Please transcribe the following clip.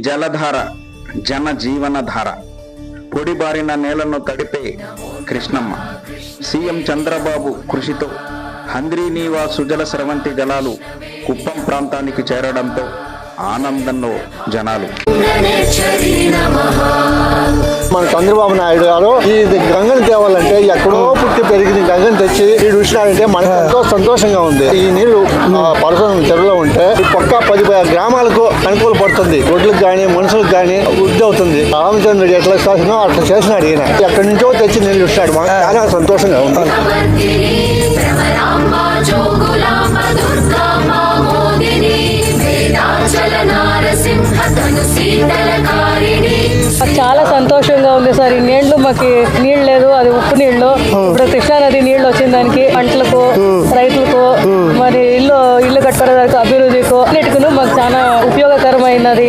జలధార జన జీవనధార పొడిబారిన నేలను తడిపే కృష్ణమ్మ. సీఎం చంద్రబాబు కృషితో హంద్రీనీవా సుజల స్రవంతి జలాలు కుప్పం ప్రాంతానికి చేరడంతో ఆనందంలో జనాలు. మన చంద్రబాబు నాయుడు గారు ఈ గంగని తేవాలంటే పెరిగింది తెచ్చి ఈ చూసినారంటే మనకు ఎంతో సంతోషంగా ఉంది. ఈ నీళ్ళు పరసం చెరువులో ఉంటే ఈ పక్క పది గ్రామాలకు అనుకూల పడుతుంది. గొడ్లకు కానీ మనుషులకు కానీ వృద్ధి అవుతుంది. రామచంద్రుడు ఎట్లా చేసినో అట్లా చేసినాడు ఈయన ఎక్కడి నుంచో తెచ్చి నీళ్ళు ఇస్తాడు మాకు చాలా సంతోషంగా ఉంది. వర్ధిని తను చాలా సంతోషంగా ఉంది సార్. ఈ మాకు నీళ్ళు లేదు అది ఉప్పు నీళ్ళు. ఇప్పుడు కృష్ణానది నీళ్ళు వచ్చిన దానికి పంటలకు రైతులకు మరి ఇల్లు ఇల్లు కట్టడానికి అభివృద్ధికు అన్నిటికీ మాకు చాలా ఉపయోగకరమైనది.